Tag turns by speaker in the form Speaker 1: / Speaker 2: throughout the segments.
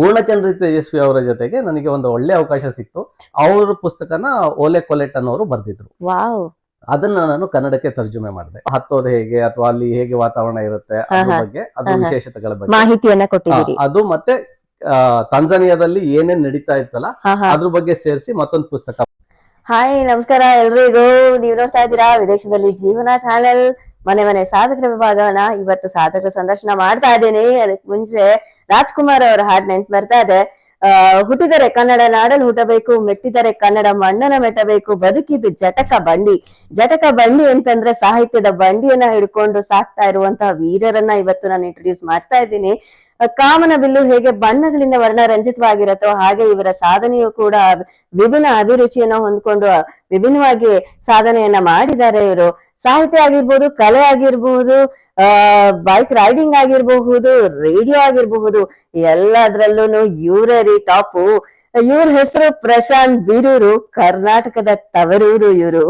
Speaker 1: ಪೂರ್ಣಚಂದ್ರ ತೇಜಸ್ವಿ ಅವರ ಜೊತೆಗೆ ನನಗೆ ಒಂದು ಒಳ್ಳೆ ಅವಕಾಶ ಸಿಕ್ತು. ಅವರ ಪುಸ್ತಕನ ಓಲೆ ಕೊಲೆಟ್ ಅನ್ನೋರು ಬರ್ದಿದ್ರು. ಅದನ್ನ ನಾನು ಕನ್ನಡಕ್ಕೆ ತರ್ಜುಮೆ ಮಾಡಿದೆ. ಹತ್ತೋದು ಹೇಗೆ ಅಥವಾ ಅಲ್ಲಿ ಹೇಗೆ ವಾತಾವರಣ ಇರುತ್ತೆ ಅದ್ರ ಬಗ್ಗೆ ಅದ್ರ ವಿಶೇಷತೆಗಳ ಬಗ್ಗೆ.
Speaker 2: ಮಾಹಿತಿಯನ್ನ
Speaker 1: ಅದು ಮತ್ತೆ ತಾಂಜಾನಿಯಾದಲ್ಲಿ ಏನೇನ್ ನಡೀತಾ ಇತ್ತಲ್ಲ ಅದ್ರ ಬಗ್ಗೆ ಸೇರಿಸಿ ಮತ್ತೊಂದು ಪುಸ್ತಕ.
Speaker 2: ಹಾಯ್ ನಮಸ್ಕಾರ ಎಲ್ರಿಗೂ. ನೀವು ನೋಡ್ತಾ ಇದ್ದೀರಾ ವಿದೇಶದಲ್ಲಿ ಜೀವನ ಚಾನೆಲ್. ಮನೆ ಮನೆ ಸಾಧಕರ ವಿಭಾಗವನ್ನ ಇವತ್ತು ಸಾಧಕರ ಸಂದರ್ಶನ ಮಾಡ್ತಾ ಇದ್ದೀನಿ. ಅದಕ್ಕೆ ಮುಂಚೆ ರಾಜ್ಕುಮಾರ್ ಅವರ ಹಾಡ್ ನೆನ್ಪು ಬರ್ತಾ ಇದೆ. ಹುಟ್ಟಿದರೆ ಕನ್ನಡ ನಾಡಲು ಹುಟ್ಟಬೇಕು, ಮೆಟ್ಟಿದರೆ ಕನ್ನಡ ಮಣ್ಣನ ಮೆಟ್ಟಬೇಕು, ಬದುಕಿದ್ದು ಜಟಕ ಬಂಡಿ. ಜಟಕ ಬಂಡಿ ಅಂತಂದ್ರೆ ಸಾಹಿತ್ಯದ ಬಂಡಿಯನ್ನ ಹಿಡ್ಕೊಂಡು ಸಾಕ್ತಾ ಇರುವಂತಹ ವೀರರನ್ನ ಇವತ್ತು ನಾನು ಇಂಟ್ರೊಡ್ಯೂಸ್ ಮಾಡ್ತಾ ಇದ್ದೀನಿ. ಕಾಮನ ಬಿಲ್ಲು ಹೇಗೆ ಬಣ್ಣಗಳಿಂದ ವರ್ಣರಂಜಿತವಾಗಿರತ್ತೋ ಹಾಗೆ ಇವರ ಸಾಧನೆಯು ಕೂಡ ವಿಭಿನ್ನ ಅಭಿರುಚಿಯನ್ನ ಹೊಂದ್ಕೊಂಡು ವಿಭಿನ್ನವಾಗಿ ಸಾಧನೆಯನ್ನ ಮಾಡಿದ್ದಾರೆ ಇವರು. ಸಾಹಿತ್ಯ ಆಗಿರ್ಬೋದು ಕಲೆ ಆಗಿರ್ಬಹುದು ಆ ಬೈಕ್ ರೈಡಿಂಗ್ ಆಗಿರಬಹುದು ರೇಡಿಯೋ ಆಗಿರಬಹುದು ಎಲ್ಲದ್ರಲ್ಲೂ ಇವರೇ ರೀ ಟಾಪು ಇವ್ರ ಹೆಸರು ಪ್ರಶಾಂತ್ ಬೀರೂರು ಕರ್ನಾಟಕದ ತವರೂರು ಇವರು.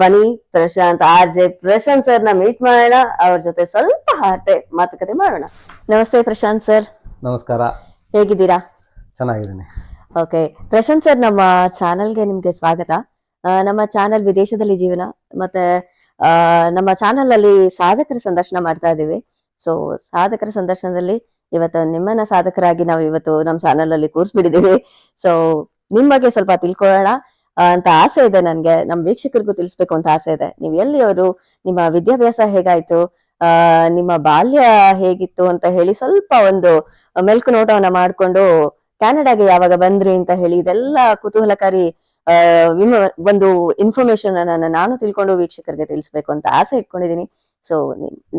Speaker 2: ಬನಿ ಪ್ರಶಾಂತ್ ಆರ್ ಜೆ ಪ್ರಶಾಂತ್ ಸರ್ನ ಮೀಟ್ ಮಾಡೋಣ. ಅವ್ರ ಜೊತೆ ಸ್ವಲ್ಪ ಹಾಟೆ ಮಾತುಕತೆ ಮಾಡೋಣ. ನಮಸ್ತೆ ಪ್ರಶಾಂತ್ ಸರ್.
Speaker 1: ನಮಸ್ಕಾರ.
Speaker 2: ಹೇಗಿದ್ದೀರಾ?
Speaker 1: ಚೆನ್ನಾಗಿದ್ದೀನಿ.
Speaker 2: ಓಕೆ. ಪ್ರಶಾಂತ್ ಸರ್ ನಮ್ಮ ಚಾನೆಲ್ಗೆ ನಿಮ್ಗೆ ಸ್ವಾಗತ. ನಮ್ಮ ಚಾನೆಲ್ ವಿದೇಶದಲ್ಲಿ ಜೀವನ ಮತ್ತೆ ನಮ್ಮ ಚಾನೆಲ್ ಅಲ್ಲಿ ಸಾಧಕರ ಸಂದರ್ಶನ ಮಾಡ್ತಾ ಇದ್ದೀವಿ. ಸೊ ಸಾಧಕರ ಸಂದರ್ಶನದಲ್ಲಿ ಇವತ್ತು ನಿಮ್ಮನ್ನ ಸಾಧಕರಾಗಿ ನಾವು ಇವತ್ತು ನಮ್ಮ ಚಾನೆಲ್ ಅಲ್ಲಿ ಕೂರಿಸ್ಬಿಟ್ಟಿದ್ದೀವಿ ಸೊ ನಿಮ್ ಬಗ್ಗೆ ಸ್ವಲ್ಪ ತಿಳ್ಕೊಳ್ಳೋಣ. ಅಂತ ಆಸೆ ಇದೆ ನನ್ಗೆ. ನಮ್ಮ ವೀಕ್ಷಕರಿಗೂ ತಿಳಿಸ್ಬೇಕು ಅಂತ ಆಸೆ ಇದೆ. ನೀವು ಎಲ್ಲಿಯವರು ನಿಮ್ಮ ವಿದ್ಯಾಭ್ಯಾಸ ಹೇಗಾಯ್ತು? ಆ, ನಿಮ್ಮ ಬಾಲ್ಯ ಹೇಗಿತ್ತು ಅಂತ ಹೇಳಿ ಸ್ವಲ್ಪ ಒಂದು ಮೆಲ್ಕು ನೋಟವನ್ನ ಮಾಡ್ಕೊಂಡು, ಕ್ಯಾನಡಾಗೆ ಯಾವಾಗ ಬಂದ್ರಿ? ಅಂತ ಹೇಳಿ ಇದೆಲ್ಲ ಕುತೂಹಲಕಾರಿ ಒಂದು ಇನ್ಫಾರ್ಮೇಶನ್ ಅನ್ನ ನಾನು ತಿಳ್ಕೊಂಡು ವೀಕ್ಷಕರಿಗೆ ತಿಳಿಸ್ಬೇಕು ಅಂತ ಆಸೆ ಇಟ್ಕೊಂಡಿದೀನಿ ಸೊ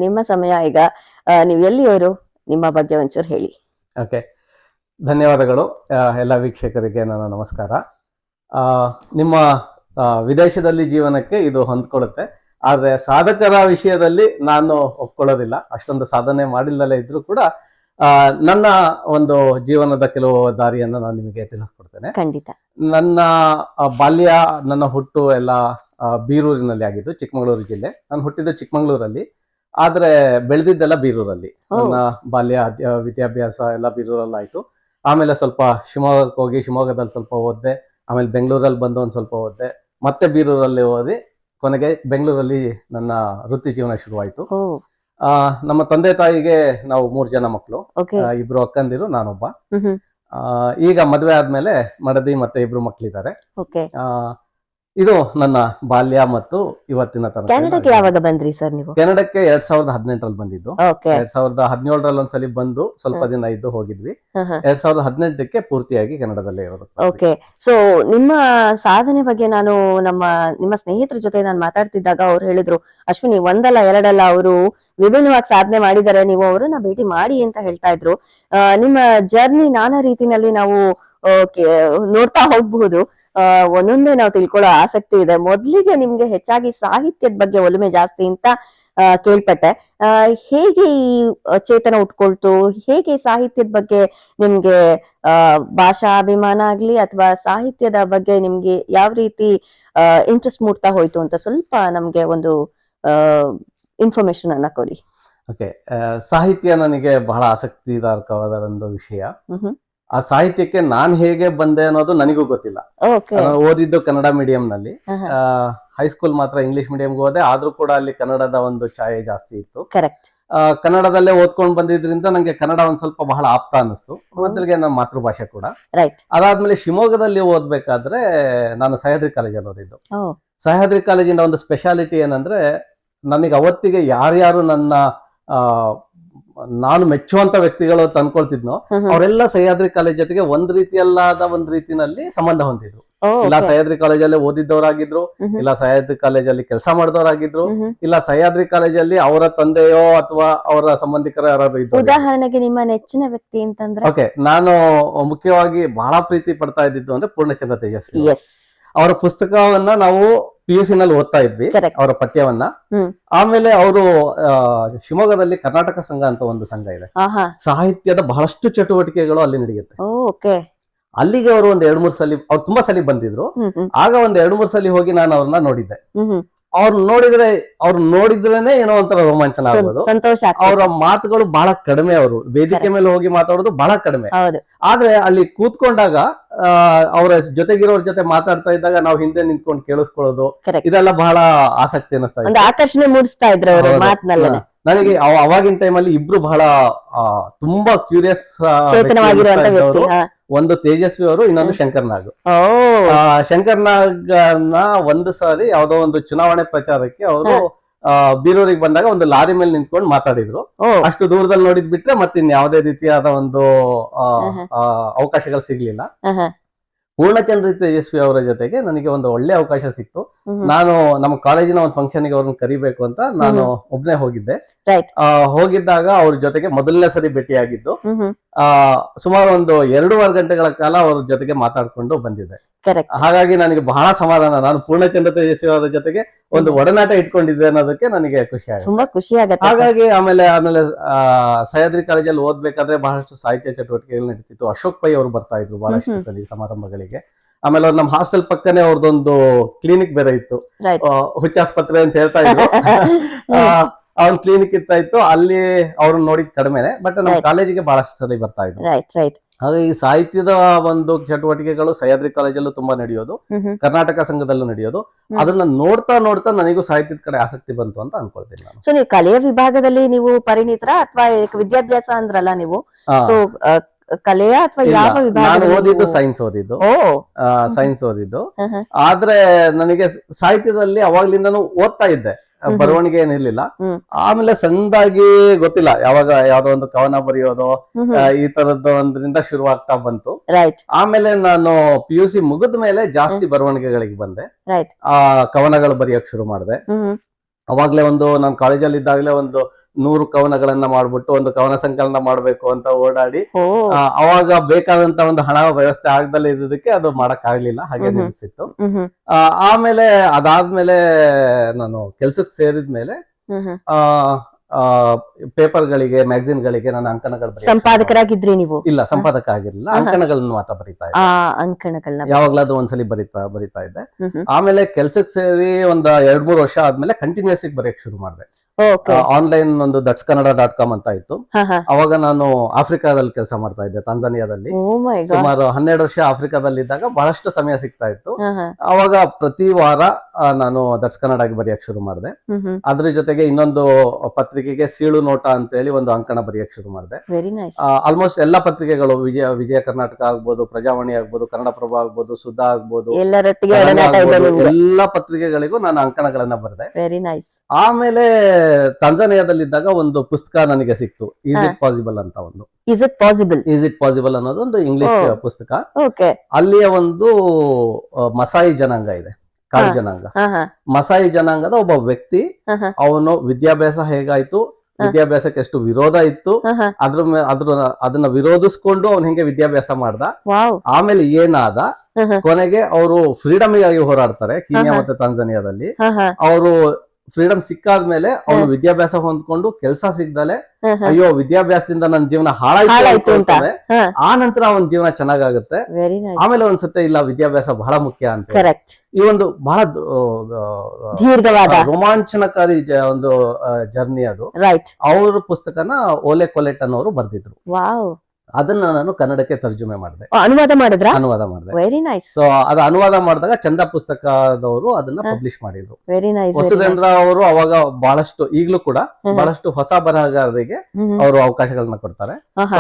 Speaker 2: ನಿಮ್ಮ ಸಮಯ ಈಗ ನೀವು ನೀವು ಎಲ್ಲಿಯವರು ನಿಮ್ಮ ಬಗ್ಗೆ ಒಂಚೂರು ಹೇಳಿ.
Speaker 1: ಓಕೆ ಧನ್ಯವಾದಗಳು. ಎಲ್ಲ ವೀಕ್ಷಕರಿಗೆ ನನ್ನ ನಮಸ್ಕಾರ. ನಿಮ್ಮ ವಿದೇಶದಲ್ಲಿ ಜೀವನಕ್ಕೆ ಇದು ಹೊಂದ್ಕೊಳ್ಳುತ್ತೆ. ಆದರೆ ಸಾಧಕರ ವಿಷಯದಲ್ಲಿ ನಾನು ಒಪ್ಕೊಳ್ಳೋದಿಲ್ಲ. ಅಷ್ಟೊಂದು ಸಾಧನೆ ಮಾಡಿಲ್ಲಲೇ ಇದ್ರೂ ಕೂಡ ನನ್ನ ಒಂದು ಜೀವನದ ಕೆಲವು ದಾರಿಯನ್ನು ನಾನು ನಿಮಗೆ ತಿಳಿಸ್ಕೊಡ್ತೇನೆ.
Speaker 2: ಖಂಡಿತ.
Speaker 1: ನನ್ನ ಬಾಲ್ಯ ನನ್ನ ಹುಟ್ಟು ಎಲ್ಲ ಬೀರೂರಿನಲ್ಲಿ ಆಗಿದ್ದು ಚಿಕ್ಕಮಗಳೂರು ಜಿಲ್ಲೆ. ನಾನು ಹುಟ್ಟಿದ್ದು ಚಿಕ್ಕಮಗಳೂರಲ್ಲಿ. ಆದ್ರೆ ಬೆಳೆದಿದ್ದೆಲ್ಲ ಬೀರೂರಲ್ಲಿ. ನನ್ನ ಬಾಲ್ಯ ವಿದ್ಯಾಭ್ಯಾಸ ಎಲ್ಲ ಬೀರೂರಲ್ಲಿ ಆಯ್ತು ಆಮೇಲೆ ಸ್ವಲ್ಪ ಶಿವಮೊಗ್ಗಕ್ಕೆ ಹೋಗಿ ಶಿವಮೊಗ್ಗದಲ್ಲಿ ಸ್ವಲ್ಪ ಓದ್ದೆ. ಆಮೇಲೆ ಬೆಂಗಳೂರಲ್ಲಿ ಬಂದು ಒಂದು ಸ್ವಲ್ಪ ಓದ್ದೆ. ಮತ್ತೆ ಬೀರೂರಲ್ಲಿ ಓದಿ ಕೊನೆಗೆ ಬೆಂಗಳೂರಲ್ಲಿ ನನ್ನ ವೃತ್ತಿ ಜೀವನ ಶುರುವಾಯಿತು. ನಮ್ಮ ತಂದೆ ತಾಯಿಗೆ ನಾವು ಮೂರ್ ಜನ ಮಕ್ಕಳು ಇಬ್ರು ಅಕ್ಕಂದಿರು ನಾನೊಬ್ಬ. ಈಗ ಮದುವೆ ಆದ್ಮೇಲೆ ಮಡದಿ ಮತ್ತೆ ಇಬ್ರು ಮಕ್ಳಿದ್ದಾರೆ. ಇದು ನನ್ನ ಬಾಲ್ಯ ಮತ್ತು ಇವತ್ತಿನ ತನಕ
Speaker 2: ಕೆನಡಕ್ಕೆ ಯಾವಾಗ ಬಂದ್ರಿ ಸರ್ ನೀವು?
Speaker 1: ಕೆನಡಕ್ಕೆ ಎರಡ್ ಸಾವಿರದ ಹದಿನೆಂಟರಲ್ಲಿ ಬಂದಿದ್ದು.
Speaker 2: ಓಕೆ.
Speaker 1: ಎರಡ್ ಸಾವಿರದ ಹದಿನೇಳರಲ್ಲಿ ಒಂದ್ಸಲಿ ಬಂದು ಸ್ವಲ್ಪ ದಿನ ಇದ್ದು ಹೋಗಿದ್ವಿ. ಎರಡ್ ಸಾವಿರದ ಹದಿನೆಂಟಕ್ಕೆ ಪೂರ್ತಿಯಾಗಿ ಕೆನಡದಲ್ಲೇ ಇರೋದು
Speaker 2: ಓಕೆ. ಸೊ ನಿಮ್ಮ ಸಾಧನೆ ಬಗ್ಗೆ ನಾನು ನಮ್ಮ ನಿಮ್ಮ ಸ್ನೇಹಿತರ ಜೊತೆ ನಾನು ಮಾತಾಡ್ತಿದ್ದಾಗ ಅವ್ರು ಹೇಳಿದ್ರು ಅಶ್ವಿನಿ ಒಂದಲ್ಲ ಎರಡಲ್ಲ ಅವರು ವಿಭಿನ್ನವಾಗಿ ಸಾಧನೆ ಮಾಡಿದ್ದಾರೆ ನೀವು ಅವರನ್ನ ಭೇಟಿ ಮಾಡಿ ಅಂತ ಹೇಳ್ತಾ ಇದ್ರು. ನಿಮ್ಮ ಜರ್ನಿ ನಾನಾ ರೀತಿನಲ್ಲಿ ನಾವು ನೋಡ್ತಾ ಹೋಗ್ಬಹುದು ಒಂದೊಂದೇ ನಾವು ತಿಳ್ಕೊಳ್ಳೋ ಆಸಕ್ತಿ ಇದೆ. ಮೊದ್ಲಿಗೆ ನಿಮ್ಗೆ ಹೆಚ್ಚಾಗಿ ಸಾಹಿತ್ಯದ ಬಗ್ಗೆ ಒಲುಮೆ ಜಾಸ್ತಿ ಅಂತ ಕೇಳ್ಪಟ್ಟೆ. ಹೇಗೆ ಈ ಚೇತನ ಉಟ್ಕೊಳ್ತು? ಹೇಗೆ ಸಾಹಿತ್ಯದ ಬಗ್ಗೆ ನಿಮ್ಗೆ ಆ ಭಾಷಾ ಅಭಿಮಾನ ಆಗ್ಲಿ ಅಥವಾ ಸಾಹಿತ್ಯದ ಬಗ್ಗೆ ನಿಮ್ಗೆ ಯಾವ ರೀತಿ ಇಂಟ್ರೆಸ್ಟ್ ಮೂಡ್ತಾ ಹೋಯ್ತು ಅಂತ ಸ್ವಲ್ಪ ನಮ್ಗೆ ಒಂದು ಇನ್ಫಾರ್ಮೇಶನ್ ಅನ್ನ ಕೊಡಿ.
Speaker 1: ಓಕೆ ಸಾಹಿತ್ಯ ನನಗೆ ಬಹಳ ಆಸಕ್ತಿದಾಯಕವಾದ ಒಂದು ವಿಷಯ. ಆ ಸಾಹಿತ್ಯಕ್ಕೆ ನಾನ್ ಹೇಗೆ ಬಂದೆ ಅನ್ನೋದು ನನಗೂ ಗೊತ್ತಿಲ್ಲ. ನಾನು ಓದಿದ್ದು ಕನ್ನಡ ಮೀಡಿಯಂ ನಲ್ಲಿ ಹೈಸ್ಕೂಲ್ ಮಾತ್ರ ಇಂಗ್ಲಿಷ್ ಮೀಡಿಯಂಗೆ ಹೋದೆ ಆದ್ರೂ ಕೂಡ ಅಲ್ಲಿ ಕನ್ನಡದ ಒಂದು ಛಾಯೆ ಜಾಸ್ತಿ ಇತ್ತು. ಕನ್ನಡದಲ್ಲೇ ಓದ್ಕೊಂಡ್ ಬಂದಿದ್ರಿಂದ ನಂಗೆ ಕನ್ನಡ ಒಂದ್ ಸ್ವಲ್ಪ ಬಹಳ ಆಪ್ತ ಅನ್ನಿಸ್ತು. ಮೊದಲಿಗೆ ನನ್ನ ಮಾತೃಭಾಷೆ ಕೂಡ. ಅದಾದ್ಮೇಲೆ ಶಿವಮೊಗ್ಗದಲ್ಲಿ ಓದ್ಬೇಕಾದ್ರೆ ನಾನು ಸಹ್ಯಾದ್ರಿ ಕಾಲೇಜಲ್ಲಿ ಓದಿದ್ದು. ಸಹ್ಯಾದ್ರಿ ಕಾಲೇಜಿನ ಒಂದು ಸ್ಪೆಷಾಲಿಟಿ ಏನಂದ್ರೆ ನನಗೆ ಅವತ್ತಿಗೆ ಯಾರ್ಯಾರು ನನ್ನ ನಾನು ಮೆಚ್ಚುವಂತ ವ್ಯಕ್ತಿಗಳು ತಂದ್ಕೊಳ್ತಿದ್ನೋ ಅವರೆಲ್ಲ ಸಹ್ಯಾದ್ರಿ ಕಾಲೇಜ್ ಜೊತೆಗೆ ಒಂದ್ ರೀತಿಯಲ್ಲಾದ ಒಂದ್ ರೀತಿನಲ್ಲಿ ಸಂಬಂಧ ಹೊಂದಿದ್ರು. ಇಲ್ಲ ಸಹ್ಯಾದ್ರಿ ಕಾಲೇಜಲ್ಲಿ ಓದಿದ್ದವರಾಗಿದ್ರು ಇಲ್ಲ ಸಹ್ಯಾದ್ರಿ ಕಾಲೇಜಲ್ಲಿ ಕೆಲಸ ಮಾಡಿದವರಾಗಿದ್ರು ಇಲ್ಲ ಸಹ್ಯಾದ್ರಿ ಕಾಲೇಜಲ್ಲಿ ಅವರ ತಂದೆಯೋ ಅಥವಾ ಅವರ ಸಂಬಂಧಿಕರ ಯಾರಾದ್ರೂ ಇದ್ರು
Speaker 2: ಉದಾಹರಣೆಗೆ ನಿಮ್ಮ ನೆಚ್ಚಿನ ವ್ಯಕ್ತಿ ಅಂತಂದ್ರೆ?
Speaker 1: ಓಕೆ ನಾನು ಮುಖ್ಯವಾಗಿ ಬಹಳ ಪ್ರೀತಿ ಪಡ್ತಾ ಇದ್ದಿದ್ದು ಅಂದ್ರೆ ಪೂರ್ಣಚಂದ್ರ ತೇಜಸ್ವಿ. ಅವರ ಪುಸ್ತಕವನ್ನ ನಾವು ಪಿ ಯು ಸಿ ನಲ್ಲಿ ಓದ್ತಾ ಇದ್ವಿ ಅವರ ಪಠ್ಯವನ್ನ. ಆಮೇಲೆ ಅವರು ಶಿವಮೊಗ್ಗದಲ್ಲಿ ಕರ್ನಾಟಕ ಸಂಘ ಅಂತ ಒಂದು ಸಂಘ ಇದೆ. ಸಾಹಿತ್ಯದ ಬಹಳಷ್ಟು ಚಟುವಟಿಕೆಗಳು ಅಲ್ಲಿ ನಡೆಯುತ್ತೆ. ಅಲ್ಲಿಗೆ ಅವರು ಒಂದ್ ಎರಡ್ ಮೂರ್ ಸಲ ಅವ್ರು ತುಂಬಾ ಸಲ ಬಂದಿದ್ರು. ಆಗ ಒಂದ್ ಎರಡ್ ಮೂರ್ ಸಲ ಹೋಗಿ ನಾನು ಅವ್ರನ್ನ ನೋಡಿದ್ದೆ. ಅವ್ರು ನೋಡಿದ್ರೆ ಅವ್ರು ನೋಡಿದ್ರೇನೆ ಏನೋ ಒಂಥರ ರೋಮಾಂಚನ ಆಗ್ಬೋದು.
Speaker 2: ಸಂತೋಷ
Speaker 1: ಅವರ ಮಾತುಗಳು ಬಹಳ ಕಡಿಮೆ ಅವರು. ವೇದಿಕೆ ಮೇಲೆ ಹೋಗಿ ಮಾತಾಡೋದು ಬಹಳ ಕಡಿಮೆ. ಆದ್ರೆ ಅಲ್ಲಿ ಕೂತ್ಕೊಂಡಾಗ ಅವರ ಜೊತೆಗಿರೋರ್ ಜೊತೆ ಮಾತಾಡ್ತಾ ಇದ್ದಾಗ ನಾವು ಹಿಂದೆ ನಿಂತ್ಕೊಂಡು ಕೇಳಿಸ್ಕೊಳ್ಳೋದು. ಇದೆಲ್ಲ ಬಹಳ ಆಸಕ್ತಿ ಇತ್ತು.
Speaker 2: ಆಕರ್ಷಣೆ ಮೂಡಿಸ್ತಾ ಇದ್ರು. ಮಾತಿನಲ್ಲೇ.
Speaker 1: ನನಗೆ ಅವಾಗಿನ ಟೈಮಲ್ಲಿ ಇಬ್ರು ಬಹಳ ತುಂಬಾ ಕ್ಯೂರಿಯಸ್ ಒಂದು ತೇಜಸ್ವಿ ಅವರು ಇನ್ನೊಂದು ಶಂಕರ್ ನಾಗ್. ಶಂಕರ್ ನಾಗ್ನ ಒಂದು ಸಾರಿ ಯಾವ್ದೋ ಒಂದು ಚುನಾವಣೆ ಪ್ರಚಾರಕ್ಕೆ ಅವರು ಬೀರೂರಿಗೆ ಬಂದಾಗ ಒಂದು ಲಾರಿ ಮೇಲೆ ನಿಂತ್ಕೊಂಡು ಮಾತಾಡಿದ್ರು. ಅಷ್ಟು ದೂರದಲ್ಲಿ ನೋಡಿದ್ ಬಿಟ್ರೆ ಮತ್ತಿನ್ ಯಾವ್ದೇ ರೀತಿಯಾದ ಒಂದು ಅವಕಾಶಗಳು ಸಿಗ್ಲಿಲ್ಲ. ಪೂರ್ಣಚಂದ್ರ ತೇಜಸ್ವಿ ಅವರ ಜೊತೆಗೆ ನನಗೆ ಒಂದು ಒಳ್ಳೆ ಅವಕಾಶ ಸಿಕ್ತು. ನಾನು ನಮ್ಮ ಕಾಲೇಜಿನ ಒಂದು ಫಂಕ್ಷನ್ಗೆ ಅವ್ರನ್ನ ಕರಿಬೇಕು ಅಂತ ನಾನು ಒಬ್ನೇ ಹೋಗಿದ್ದೆ. ಹೋಗಿದ್ದಾಗ ಅವ್ರ ಜೊತೆಗೆ ಮೊದಲನೇ ಸರಿ ಭೇಟಿಯಾಗಿದ್ದು. ಸುಮಾರು ಒಂದು ಎರಡೂವರೆ ಗಂಟೆಗಳ ಕಾಲ ಅವ್ರ ಜೊತೆಗೆ ಮಾತಾಡ್ಕೊಂಡು ಬಂದಿದ್ದೆ.
Speaker 2: ಕರೆಕ್ಟ್
Speaker 1: ಹಾಗಾಗಿ ನನಗೆ ಬಹಳ ಸಮಾಧಾನ. ನಾನು ಪೂರ್ಣಚಂದ್ರ ತೇಜಸ್ವಿ ಅವರ ಜೊತೆಗೆ ಒಂದು ಒಡನಾಟ ಇಟ್ಕೊಂಡಿದ್ದೆ ಅನ್ನೋದಕ್ಕೆ ನನಗೆ ಖುಷಿ ಆಗುತ್ತೆ.
Speaker 2: ತುಂಬಾ ಖುಷಿ ಆಗುತ್ತೆ
Speaker 1: ಹಾಗಾಗಿ ಆಮೇಲೆ ಆಮೇಲೆ ಸಹ್ಯಾದ್ರಿ ಕಾಲೇಜಲ್ಲಿ ಓದ್ಬೇಕಾದ್ರೆ ಬಹಳಷ್ಟು ಸಾಹಿತ್ಯ ಚಟುವಟಿಕೆಗಳು ನಡೀತಿತ್ತು. ಅಶೋಕ್ ಪೈ ಅವರು ಬರ್ತಾ ಇದ್ರು ಬಹಳಷ್ಟು ಸಲ ಸಮಾರಂಭಗಳಿಗೆ. ಆಮೇಲೆ ಅವ್ರು ನಮ್ಮ ಹಾಸ್ಟೆಲ್ ಪಕ್ಕನೆ ಅವ್ರದ್ದೊಂದು ಕ್ಲಿನಿಕ್ ಬೇರೆ ಇತ್ತು.
Speaker 2: ಹುಚ್ಚ
Speaker 1: ಆಸ್ಪತ್ರೆ ಹುಚ್ಚಾಸ್ಪತ್ರೆ ಅಂತ ಹೇಳ್ತಾ ಇದ್ರು. ಅವ್ನ್ ಕ್ಲಿನಿಕ್ ಇರ್ತಾ ಇತ್ತು. ಅಲ್ಲಿ ಅವ್ರನ್ನ ನೋಡಿದ್ ಕಡಿಮೆನೆ ಬಟ್ ನಮ್ಮ ಕಾಲೇಜಿಗೆ ಬಹಳಷ್ಟು ಸಲ ಬರ್ತಾ ಇದ್ರು.
Speaker 2: ರೈಟ್ ರೈಟ್
Speaker 1: ಹಾಗೆ ಈ ಸಾಹಿತ್ಯದ ಒಂದು ಚಟುವಟಿಕೆಗಳು ಸಹ್ಯಾದ್ರಿ ಕಾಲೇಜಲ್ಲೂ ತುಂಬಾ ನಡೆಯೋದು ಕರ್ನಾಟಕ ಸಂಘದಲ್ಲೂ ನಡೆಯೋದು. ಅದನ್ನ ನೋಡ್ತಾ ನೋಡ್ತಾ ನನಗೂ ಸಾಹಿತ್ಯದ ಕಡೆ ಆಸಕ್ತಿ ಬಂತು ಅಂತ ಅನ್ಕೊಳ್ತೀನಿ ನಾನು.
Speaker 2: ಸೊ ನೀವು ಕಲೆಯ ವಿಭಾಗದಲ್ಲಿ ನೀವು ಪರಿಣಿತರ ಅಥವಾ ವಿದ್ಯಾಭ್ಯಾಸ ಅಂದ್ರಲ್ಲ ನೀವು? ಸೊ ಕಲೆಯ ಅಥವಾ ಯಾವ
Speaker 1: ನಾನು
Speaker 2: ವಿಭಾಗ
Speaker 1: ಓದಿದ್ದು ಸೈನ್ಸ್ ಓದಿದ್ದು.
Speaker 2: ಓ.
Speaker 1: ಸೈನ್ಸ್ ಓದಿದ್ದು. ಆದ್ರೆ ನನಗೆ ಸಾಹಿತ್ಯದಲ್ಲಿ ಅವಾಗ್ಲಿಂದನು ಓದ್ತಾ ಇದ್ದೆ. ಬರವಣಿಗೆ ಏನಿರ್ಲಿಲ್ಲ. ಆಮೇಲೆ ಸಣ್ಣದಾಗಿ ಗೊತ್ತಿಲ್ಲ ಯಾವಾಗ ಯಾವ್ದೋ ಒಂದು ಕವನ ಬರೆಯೋದು ಈ ತರದ್ದು ಒಂದ್ರಿಂದ ಶುರುವಾಗ್ತಾ ಬಂತು.
Speaker 2: ರೈಟ್
Speaker 1: ಆಮೇಲೆ ನಾನು ಪಿ ಯು ಸಿ ಮುಗಿದ ಮೇಲೆ ಜಾಸ್ತಿ ಬರವಣಿಗೆಗಳಿಗೆ ಬಂದೆ. ಆ ಕವನಗಳು ಬರೆಯಕ್ ಶುರು ಮಾಡಿದೆ. ಅವಾಗ್ಲೇ ಒಂದು ನಾನು ಕಾಲೇಜಲ್ಲಿ ಇದ್ದಾಗಲೇ ಒಂದು ನೂರು ಕವನಗಳನ್ನ ಮಾಡ್ಬಿಟ್ಟು ಒಂದು ಕವನ ಸಂಕಲನ ಮಾಡ್ಬೇಕು ಅಂತ ಓಡಾಡಿ ಅವಾಗ ಬೇಕಾದಂತ ಒಂದು ಹಣ ವ್ಯವಸ್ಥೆ ಆಗದಲ್ಲೇ ಇದ್ದಕ್ಕೆ ಅದು ಮಾಡಕ್ ಆಗ್ಲಿಲ್ಲ ಹಾಗೆ. ನಿಲ್ಸಿತ್ತು ಆಮೇಲೆ ಅದಾದ್ಮೇಲೆ ನಾನು ಕೆಲ್ಸಕ್ಕೆ ಸೇರಿದ್ಮೇಲೆ
Speaker 2: ಆ ಪೇಪರ್
Speaker 1: ಆ ಪೇಪರ್ಗಳಿಗೆ ಗಳಿಗೆ ನಾನು ಅಂಕಣಗಳು
Speaker 2: ಸಂಪಾದಕರಾಗಿದ್ರಿ ನೀವು?
Speaker 1: ಇಲ್ಲ ಸಂಪಾದಕ ಆಗಿರ್ಲಿಲ್ಲ. ಅಂಕಣಗಳನ್ನ ಮಾತ್ರ ಬರಿತಾ ಇದ್ದೆ.
Speaker 2: ಅಂಕಣಗಳನ್ನ
Speaker 1: ಯಾವಾಗ್ಲಾದ್ರೂ ಒಂದ್ಸಲಿ ಬರಿತಾ ಬರಿತಾ ಇದ್ದೆ. ಆಮೇಲೆ ಕೆಲ್ಸಕ್ಕೆ ಸೇರಿ ಒಂದ್ ಎರಡ್ ಮೂರು ವರ್ಷ ಆದ್ಮೇಲೆ ಕಂಟಿನ್ಯೂಸ್ ಬರೆಯಕ್ ಶುರು ಮಾಡಿದೆ. ಆನ್ಲೈನ್ ಒಂದು ದಟ್ಸ್ ಕನ್ನಡ ಡಾಟ್ ಕಾಮ್ ಅಂತ ಇತ್ತು. ಅವಾಗ ನಾನು ಆಫ್ರಿಕಾದಲ್ಲಿ ಕೆಲಸ ಮಾಡ್ತಾ ಇದ್ದೆ ತಾಂಜಾನಿಯಾದಲ್ಲಿ ಸುಮಾರು ಹನ್ನೆರಡು ವರ್ಷ ಆಫ್ರಿಕಾದಲ್ಲಿ ಇದ್ದಾಗ ಬಹಳಷ್ಟು ಸಮಯ ಸಿಗ್ತಾ ಇತ್ತು. ಅವಾಗ ಪ್ರತಿ ವಾರ ನಾನು ದಟ್ಸ್ ಕನ್ನಡಗೆ ಬರೆಯಕ್ ಶುರು ಮಾಡಿದೆ. ಅದ್ರ ಜೊತೆಗೆ ಇನ್ನೊಂದು ಪತ್ರಿಕೆಗೆ ಸೀಳು ನೋಟ ಅಂತ ಹೇಳಿ ಒಂದು ಅಂಕಣ ಬರೆಯಕ್ ಶುರು ಮಾಡಿದೆ.
Speaker 2: ವೆರಿ ನೈಸ್
Speaker 1: ಆಲ್ಮೋಸ್ಟ್ ಎಲ್ಲಾ ಪತ್ರಿಕೆಗಳು ವಿಜಯ ವಿಜಯ ಕರ್ನಾಟಕ ಆಗ್ಬೋದು ಪ್ರಜಾವಾಣಿ ಆಗ್ಬೋದು ಕನ್ನಡಪ್ರಭ ಆಗ್ಬೋದು ಸುಧಾ ಆಗ್ಬೋದು ಎಲ್ಲಾ ಪತ್ರಿಕೆಗಳಿಗೂ ನಾನು ಅಂಕಣಗಳನ್ನ ಬರೆದೆ.
Speaker 2: ವೆರಿ ನೈಸ್
Speaker 1: ಆಮೇಲೆ ತಂಜಾನಿಯಾದಲ್ಲಿದ್ದಾಗ ಒಂದು ಪುಸ್ತಕ ನನಗೆ ಸಿಕ್ತು. ಈಸ್. ಇಟ್ ಪಾಸಿಬಲ್ ಅಂತ ಒಂದು.
Speaker 2: Is it possible
Speaker 1: is it possible ಅನ್ನೋದು ಒಂದು ಇಂಗ್ಲಿಷ್ ಪುಸ್ತಕ.
Speaker 2: ಓಕೆ
Speaker 1: ಅಲ್ಲಿಯ ಒಂದು ಮಸಾಯಿ ಜನಾಂಗ ಇದೆ. ಕಾಡು ಜನಾಂಗ. ಮಸಾಯಿ ಜನಾಂಗದ ಒಬ್ಬ ವ್ಯಕ್ತಿ ಅವನು ವಿದ್ಯಾಭ್ಯಾಸ ಹೇಗಾಯ್ತು? ವಿದ್ಯಾಭ್ಯಾಸಕ್ಕೆ ಎಷ್ಟು ವಿರೋಧ ಇತ್ತು? ಅದ್ರ ಅದ್ರ ಅದನ್ನ ವಿರೋಧಿಸ್ಕೊಂಡು ಅವ್ನು ಹಿಂಗೆ ವಿದ್ಯಾಭ್ಯಾಸ ಮಾಡ್ದ. ಆಮೇಲೆ ಏನಾದ? ಕೊನೆಗೆ ಅವರು ಫ್ರೀಡಮ್ಗಾಗಿ ಹೋರಾಡ್ತಾರೆ ಕೀನ್ಯಾ. ಮತ್ತೆ ತಾಂಜಾನಿಯಾದಲ್ಲಿ. ಅವರು ಫ್ರೀಡಮ್ ಸಿಕ್ಕಾದ್ಮೇಲೆ ಅವನು ವಿದ್ಯಾಭ್ಯಾಸ ಹೊಂದ್ಕೊಂಡು ಕೆಲಸ ಸಿಗ್ದಲೆ ಅಯ್ಯೋ ವಿದ್ಯಾಭ್ಯಾಸದಿಂದ ನನ್ನ ಜೀವನ ಹಾಳಾಯ್ತು
Speaker 2: ಅಂತ.
Speaker 1: ಆ ನಂತರ ಅವನ ಜೀವನ ಚೆನ್ನಾಗಾಗುತ್ತೆ.
Speaker 2: ನೈಸ್
Speaker 1: ಆಮೇಲೆ ಒಂದ್ಸತ್ತೆ ಇಲ್ಲ ವಿದ್ಯಾಭ್ಯಾಸ ಬಹಳ ಮುಖ್ಯ ಅಂತ ಈ ಒಂದು ಬಹಳ
Speaker 2: ದೀರ್ಘವಾದ.
Speaker 1: ರೋಮಾಂಚನಕಾರಿ ಒಂದು ಜರ್ನಿ ಅದು. ಅವ್ರ ಪುಸ್ತಕನ ಓಲೆ ಕೊಲೆಟ್ ಅನ್ನೋರು ಬರ್ದಿದ್ರು. ಅದನ್ನ ನಾನು ಕನ್ನಡಕ್ಕೆ ತರ್ಜುಮೆ ಮಾಡಿದೆ.
Speaker 2: ಅನುವಾದ ಮಾಡಿದ್ರಾ?
Speaker 1: ಅನುವಾದ ಮಾಡಿದೆ.
Speaker 2: ವೆರಿ ನೈಸ್
Speaker 1: ಸೊ ಅದು ಅನುವಾದ ಮಾಡಿದಾಗ ಚಂದ ಪುಸ್ತಕದವರು ಅದನ್ನ ಪಬ್ಲಿಷ್ ಮಾಡಿದ್ರು.
Speaker 2: ವೆರಿ ನೈಸ್
Speaker 1: ವಸುಧೇಂದ್ರ ಅವರು ಅವಾಗ ಬಹಳಷ್ಟು ಈಗಲೂ ಕೂಡ ಬಹಳಷ್ಟು ಹೊಸ ಬರಹಗಾರರಿಗೆ ಅವರು ಅವಕಾಶಗಳನ್ನ ಕೊಡ್ತಾರೆ.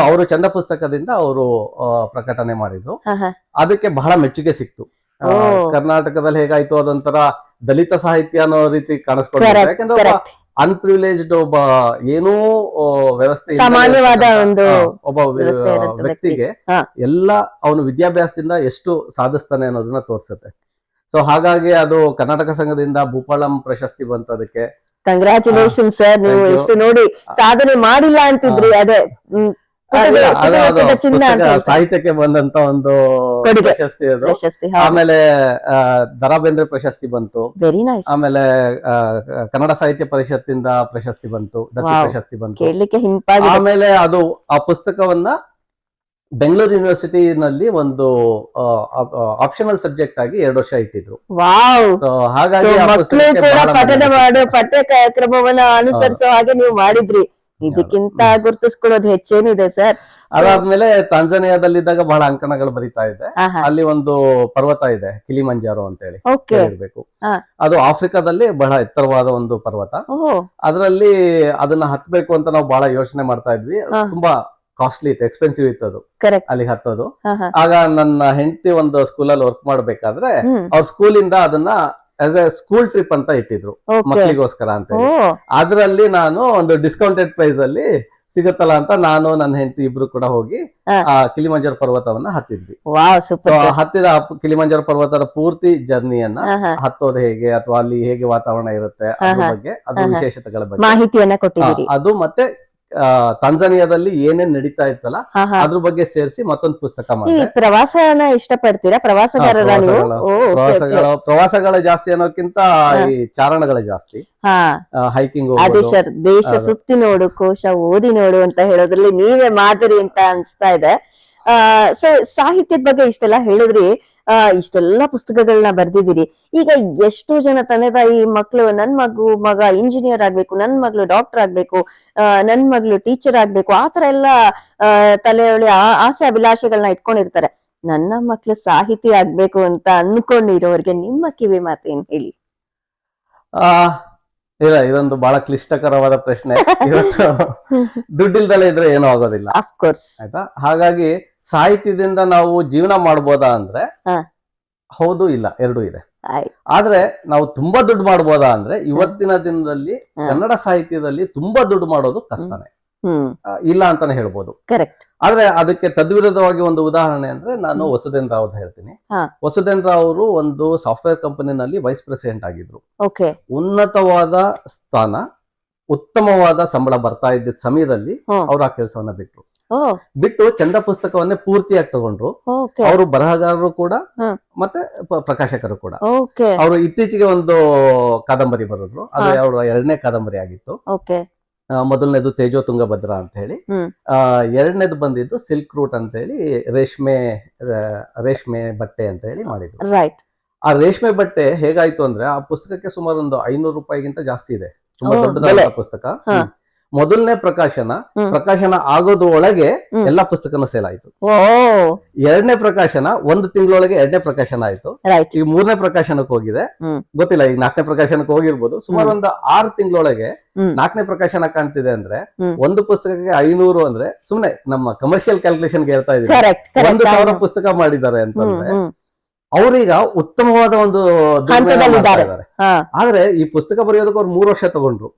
Speaker 1: ಅವರು ಚಂದ ಪುಸ್ತಕದಿಂದ ಅವರು ಪ್ರಕಟಣೆ ಮಾಡಿದ್ರು. ಅದಕ್ಕೆ ಬಹಳ ಮೆಚ್ಚುಗೆ ಸಿಕ್ತು. ಕರ್ನಾಟಕದಲ್ಲಿ ಹೇಗಾಯ್ತು ಅದೊಂಥರ ದಲಿತ ಸಾಹಿತ್ಯ ಅನ್ನೋ ರೀತಿ
Speaker 2: ಕಾಣಿಸ್ಕೊಳ್ತಾರೆ
Speaker 1: ಯಾಕಂದ್ರೆ ಅನ್ಪ್ರಿವಿಲೇಜ್ಡ್ ಒಬ್ಬ ಏನೋ ವ್ಯವಸ್ಥೆ
Speaker 2: ಸಾಮಾನ್ಯವಾದ ಒಂದು
Speaker 1: ಒಬ್ಬ ವ್ಯಕ್ತಿಗೆ. ಎಲ್ಲ ಅವನು ವಿದ್ಯಾಭ್ಯಾಸದಿಂದ ಎಷ್ಟು ಸಾಧಿಸ್ತಾನೆ ಅನ್ನೋದನ್ನ ತೋರಿಸುತ್ತೆ. ಸೊ ಹಾಗಾಗಿ ಅದು ಕರ್ನಾಟಕ ಸಂಘದಿಂದ ಭೂಪಾಳಂ ಪ್ರಶಸ್ತಿ ಬಂತು ಅದಕ್ಕೆ.
Speaker 2: ಕಂಗ್ರಾಚುಲೇಷನ್ ಸರ್ ನೀವು ಎಷ್ಟು ನೋಡಿ ಸಾಧನೆ ಮಾಡಿಲ್ಲ ಅಂತಿದ್ರಿ. ಅದೇ
Speaker 1: ಸಾಹಿತ್ಯಕ್ಕೆ ಬಂದಂತ ಒಂದು. ಪ್ರಶಸ್ತಿ ಅದು. ಆಮೇಲೆ ಆ, ದರಾ ಬೇಂದ್ರೆ ಪ್ರಶಸ್ತಿ ಬಂತು. ಆಮೇಲೆ ಕನ್ನಡ ಸಾಹಿತ್ಯ ಪರಿಷತ್ತಿಂದ ಪ್ರಶಸ್ತಿ ಬಂತು. ಪ್ರಶಸ್ತಿ ಬಂತು. ಆಮೇಲೆ ಅದು ಆ ಪುಸ್ತಕವನ್ನ ಬೆಂಗಳೂರು ಯೂನಿವರ್ಸಿಟಿನಲ್ಲಿ ಒಂದು ಆಪ್ಷನಲ್ ಸಬ್ಜೆಕ್ಟ್ ಆಗಿ ಎರಡು ವರ್ಷ ಇಟ್ಟಿದ್ರು. ಹಾಗಾಗಿ
Speaker 2: ಪಠ್ಯ ಪಠ್ಯಕ್ರಮವನ್ನ ಅನುಸರಿಸೋ ಹಾಗೆ ನೀವು ಮಾಡಿದ್ರಿ. ಇದಕ್ಕಿಂತ ಗುರುತಿಸ್ಕೊಳ್ಳೋದು ಹೆಚ್ಚೇನಿದೆ ಸರ್.
Speaker 1: ಅದಾದ್ಮೇಲೆ ತಾಂಜಾನಿಯಾದಲ್ಲಿದ್ದಾಗ ಬಹಳ ಅಂಕಣಗಳು ಬರಿತಾ
Speaker 2: ಇದೆ.
Speaker 1: ಅಲ್ಲಿ ಒಂದು ಪರ್ವತ ಇದೆ ಕಿಲಿಮಂಜಾರೋ ಅಂತ ಹೇಳಿ
Speaker 2: ಇರಬೇಕು
Speaker 1: ಅದು ಆಫ್ರಿಕಾದಲ್ಲಿ ಬಹಳ ಎತ್ತರವಾದ ಒಂದು ಪರ್ವತ. ಅದರಲ್ಲಿ ಅದನ್ನ ಹತ್ಬೇಕು ಅಂತ ನಾವು ಬಹಳ ಯೋಚನೆ ಮಾಡ್ತಾ ಇದ್ವಿ. ತುಂಬಾ ಕಾಸ್ಟ್ಲಿ ಇತ್ತು ಎಕ್ಸ್ಪೆನ್ಸಿವ್ ಇತ್ತು ಅದು. ಅಲ್ಲಿ ಹತ್ತೋದು. ಆಗ ನನ್ನ ಹೆಂಡತಿ ಒಂದು ಸ್ಕೂಲಲ್ಲಿ ವರ್ಕ್ ಮಾಡ್ಬೇಕಾದ್ರೆ ಅವ್ರ ಸ್ಕೂಲಿಂದ ಅದನ್ನ ಆಸ್ ಎ ಸ್ಕೂಲ್ ಟ್ರಿಪ್ ಅಂತ ಇಟ್ಟಿದ್ರು ಮಕ್ಕಳಿಗೋಸ್ಕರ ಅಂತ ಅದರಲ್ಲಿ ನಾನು ಒಂದು ಡಿಸ್ಕೌಂಟೆಡ್ ಪ್ರೈಸ್ ಅಲ್ಲಿ ಸಿಗುತ್ತಲ್ಲ ಅಂತ ನಾನು ನನ್ನ ಹೆಂಡತಿ ಇಬ್ರು ಕೂಡ ಹೋಗಿ ಆ ಕಿಲಿಮಂಜರ್ ಪರ್ವತವನ್ನ ಹತ್ತಿದ್ವಿ. ಹತ್ತಿದ ಕಿಲಿಮಂಜರ್ ಪರ್ವತದ ಪೂರ್ತಿ ಜರ್ನಿಯನ್ನ ಹತ್ತೋದು ಹೇಗೆ ಅಥವಾ ಅಲ್ಲಿ ಹೇಗೆ ವಾತಾವರಣ ಇರುತ್ತೆ ಅದ್ರ ಬಗ್ಗೆ
Speaker 2: ಅದು.
Speaker 1: ವಿಶೇಷತೆಗಳ ಬಗ್ಗೆ.
Speaker 2: ಮಾಹಿತಿಯನ್ನ ಕೊಟ್ಟಿದ್ದೀರಿ.
Speaker 1: ಅದು ಮತ್ತೆ ತಾಂಜಾನಿಯಾದಲ್ಲಿ ಏನೇನ್ ನಡೀತಾ ಇತ್ತಲ್ಲ ಅದ್ರ ಬಗ್ಗೆ ಸೇರಿಸಿ ಮತ್ತೊಂದು ಪುಸ್ತಕ ಮಾಡಿದೆ.
Speaker 2: ಪ್ರವಾಸನ ಇಷ್ಟಪಡ್ತೀರಾ? ಪ್ರವಾಸಗಾರರ ನೀವು?
Speaker 1: ಪ್ರವಾಸಗಳ- ಜಾಸ್ತಿ ಅನ್ನೋಕ್ಕಿಂತ ಈ ಚಾರಣಗಳ ಜಾಸ್ತಿ.
Speaker 2: ಹಾ.
Speaker 1: ಹೈಕಿಂಗ್
Speaker 2: ಸರ್ ದೇಶ ಸುತ್ತಿ ನೋಡು ಕೋಶ ಓದಿ ನೋಡು ಅಂತ ಹೇಳೋದ್ರಲ್ಲಿ ನೀವೇ ಮಾದರಿ ಅಂತ ಅನ್ಸ್ತಾ ಇದೆ. ಸೊ ಸಾಹಿತ್ಯದ ಬಗ್ಗೆ ಇಷ್ಟೆಲ್ಲ ಹೇಳಿದ್ರಿ. ಆ ಇಷ್ಟೆಲ್ಲ ಪುಸ್ತಕಗಳನ್ನ ಬರ್ದಿದ್ದೀರಿ. ಈಗ ಎಷ್ಟು ಜನ ತಂದೆ ತಾಯಿ ಮಕ್ಕಳು ನನ್ ಮಗು ಮಗ ಇಂಜಿನಿಯರ್ ಆಗ್ಬೇಕು ನನ್ ಮಗಳು ಡಾಕ್ಟರ್ ಆಗ್ಬೇಕು ನನ್ ಮಗಳು ಟೀಚರ್ ಆಗ್ಬೇಕು ಆತರ ಎಲ್ಲ ಆ- ಆಸೆ ಅಭಿಲಾಷೆಗಳನ್ನ ಇಟ್ಕೊಂಡಿರ್ತಾರೆ. ನನ್ನ ಮಕ್ಕಳು ಸಾಹಿತಿ ಆಗ್ಬೇಕು ಅಂತ ಅನ್ಕೊಂಡಿರೋರ್ಗೆ ನಿಮ್ಮ ಕಿವಿ ಮಾತೇನ್ ಹೇಳಿ?
Speaker 1: ಆ ಇಲ್ಲ ಇದೊಂದು ಬಹಳ ಕ್ಲಿಷ್ಟಕರವಾದ ಪ್ರಶ್ನೆ. ಇವತ್ತು ದುಡ್ಡಿಲ್ದಲೇ ಇದ್ರೆ ಏನೂ ಆಗೋದಿಲ್ಲ.
Speaker 2: ಆಫ್ ಕೋರ್ಸ್
Speaker 1: ಆಯ್ತಾ? ಹಾಗಾಗಿ ಸಾಹಿತ್ಯದಿಂದ ನಾವು ಜೀವನ ಮಾಡ್ಬೋದಾ ಅಂದ್ರೆ ಹೌದು ಇಲ್ಲ ಎರಡೂ ಇದೆ. ಆದ್ರೆ ನಾವು ತುಂಬಾ ದುಡ್ಡು ಮಾಡ್ಬೋದಾ ಅಂದ್ರೆ ಇವತ್ತಿನ ದಿನದಲ್ಲಿ ಕನ್ನಡ ಸಾಹಿತ್ಯದಲ್ಲಿ ತುಂಬಾ ದುಡ್ಡು ಮಾಡೋದು ಕಷ್ಟನೇ. ಇಲ್ಲ ಅಂತಾನೆ ಹೇಳ್ಬೋದು.
Speaker 2: ಕರೆಕ್ಟ್.
Speaker 1: ಆದ್ರೆ ಅದಕ್ಕೆ ತದ್ವಿರುದ್ಧವಾಗಿ ಒಂದು ಉದಾಹರಣೆ ಅಂದ್ರೆ ನಾನು ವಸುದೇನ್ ರಾವ್ ಹೇಳ್ತೀನಿ. ವಸುದೇನ್ ರಾವ್ ಅವರು ಒಂದು ಸಾಫ್ಟ್ವೇರ್ ಕಂಪನಿನಲ್ಲಿ ವೈಸ್ ಪ್ರೆಸಿಡೆಂಟ್ ಆಗಿದ್ರು. ಉನ್ನತವಾದ ಸ್ಥಾನ ಉತ್ತಮವಾದ ಸಂಬಳ ಬರ್ತಾ ಇದ್ದ ಸಮಯದಲ್ಲಿ ಅವರು ಆ ಕೆಲಸವನ್ನ ಬಿಟ್ರು.
Speaker 2: ಓ
Speaker 1: ಬಿಟ್ಟು ಚಂದ ಪುಸ್ತಕವನ್ನೇ ಪೂರ್ತಿಯಾಗಿ ತಗೊಂಡ್ರು. ಅವರು ಬರಹಗಾರರು ಕೂಡ ಮತ್ತೆ ಪ್ರಕಾಶಕರು ಕೂಡ. ಅವರು ಇತ್ತೀಚೆಗೆ ಒಂದು ಕಾದಂಬರಿ ಬರೆದ್ರು. ಅದು. ಅವರ ಎರಡನೇ ಕಾದಂಬರಿ ಆಗಿತ್ತು. ಮೊದಲನೇದು ತೇಜೋ ತುಂಗಭದ್ರ ಅಂತ ಹೇಳಿ ಎರಡನೇದು ಬಂದಿದ್ದು ಸಿಲ್ಕ್ ರೂಟ್ ಅಂತ ಹೇಳಿ ರೇಷ್ಮೆ ರೇಷ್ಮೆ ಬಟ್ಟೆ ಅಂತ ಹೇಳಿ ಮಾಡಿದ್ರು.
Speaker 2: ರೈಟ್.
Speaker 1: ಆ ರೇಷ್ಮೆ ಬಟ್ಟೆ ಹೇಗಾಯ್ತು ಅಂದ್ರೆ ಆ ಪುಸ್ತಕಕ್ಕೆ ಸುಮಾರು ಒಂದು ಐನೂರು ರೂಪಾಯಿಗಿಂತ ಜಾಸ್ತಿ ಇದೆ. ತುಂಬಾ ದೊಡ್ಡದಾದ. ಪುಸ್ತಕ. ಮೊದಲನೇ ಪ್ರಕಾಶನ. ಪ್ರಕಾಶನ ಆಗೋದು ಒಳಗೆ ಎಲ್ಲಾ ಪುಸ್ತಕನ ಸೇಲ್ ಆಯ್ತು. ಎರಡನೇ ಪ್ರಕಾಶನ ಒಂದು ತಿಂಗಳೊಳಗೆ ಎರಡನೇ ಪ್ರಕಾಶನ ಆಯ್ತು. ಈಗ ಮೂರನೇ ಪ್ರಕಾಶನಕ್ಕೆ ಹೋಗಿದೆ. ಗೊತ್ತಿಲ್ಲ ಈಗ ನಾಲ್ಕನೇ ಪ್ರಕಾಶನಕ್ಕೆ ಹೋಗಿರ್ಬೋದು. ಸುಮಾರು ಒಂದು ಆರು ತಿಂಗಳೊಳಗೆ ನಾಲ್ಕನೇ ಪ್ರಕಾಶನ ಕಾಣ್ತಿದೆ ಅಂದ್ರೆ ಒಂದು ಪುಸ್ತಕಕ್ಕೆ ಐನೂರು ಅಂದ್ರೆ ಸುಮ್ನೆ ನಮ್ಮ ಕಮರ್ಷಿಯಲ್ ಕ್ಯಾಲ್ಕುಲೇಷನ್ ಹೇಳ್ತಾ
Speaker 2: ಇದ್ದೀವಿ
Speaker 1: ಒಂದು ಸಾವಿರ ಪುಸ್ತಕ ಮಾಡಿದ್ದಾರೆ ಅಂತಂದ್ರೆ ಅವ್ರೀಗ ಉತ್ತಮವಾದ ಒಂದು
Speaker 2: ಹಂತದಲ್ಲಿದ್ದಾರೆ.
Speaker 1: ಆದ್ರೆ ಈ ಪುಸ್ತಕ ಬರೆಯೋದಕ್ಕೆ ಅವ್ರು ಮೂರು ವರ್ಷ ತಗೊಂಡ್ರು.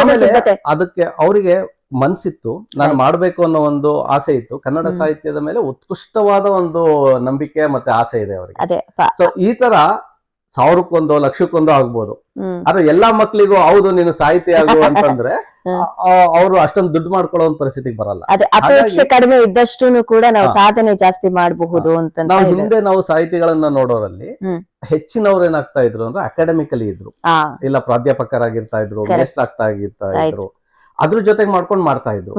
Speaker 2: ಅದೇ ಅದೇ.
Speaker 1: ಅದಕ್ಕೆ ಅವರಿಗೆ ಮನ್ಸಿತ್ತು ನಾನು ಮಾಡಬೇಕು ಅನ್ನೋ ಒಂದು ಆಸೆ ಇತ್ತು. ಕನ್ನಡ ಸಾಹಿತ್ಯದ ಮೇಲೆ ಉತ್ಕೃಷ್ಟವಾದ ಒಂದು ನಂಬಿಕೆ ಮತ್ತೆ ಆಸೆ ಇದೆ ಅವರಿಗೆ. ಈ ತರ ಸಾವಿರಕ್ಕೊಂದು ಲಕ್ಷಕ್ಕೊಂದು ಆಗ್ಬೋದು. ಆದ್ರೆ ಎಲ್ಲಾ ಮಕ್ಳಿಗೂ ಹೌದು ನೀನು ಸಾಹಿತಿ ಆಗು ಅಂತಂದ್ರೆ. ಅವರು ಅಷ್ಟೊಂದು ದುಡ್ಡು ಮಾಡ್ಕೊಳ್ಳೋ ಒಂದು ಪರಿಸ್ಥಿತಿಗೆ ಬರಲ್ಲ.
Speaker 2: ಅದೇ ಅಪೇಕ್ಷೆ ಕಡಿಮೆ ಇದ್ದಷ್ಟು ಕೂಡ ನಾವು ಸಾಧನೆ ಜಾಸ್ತಿ ಮಾಡಬಹುದು ಅಂತ
Speaker 1: ನಾವು ಹಿಂದೆ ನಾವು ಸಾಹಿತಿಗಳನ್ನ ನೋಡೋರಲ್ಲಿ. ಹೆಚ್ಚಿನವ್ರು ಏನಾಗ್ತಾ ಇದ್ರು ಅಂದ್ರೆ ಅಕಾಡೆಮಿಕಲಿ ಇದ್ರು. ಇಲ್ಲ ಪ್ರಾಧ್ಯಾಪಕರಾಗಿರ್ತಾ ಇದ್ರು. ಗೆಸ್ಟ್ ಆಗ್ತಾ ಇರ್ತಾ. ಇದ್ರು. ಅದ್ರ ಜೊತೆಗೆ ಮಾಡ್ಕೊಂಡು ಮಾಡ್ತಾ ಇದ್ರು.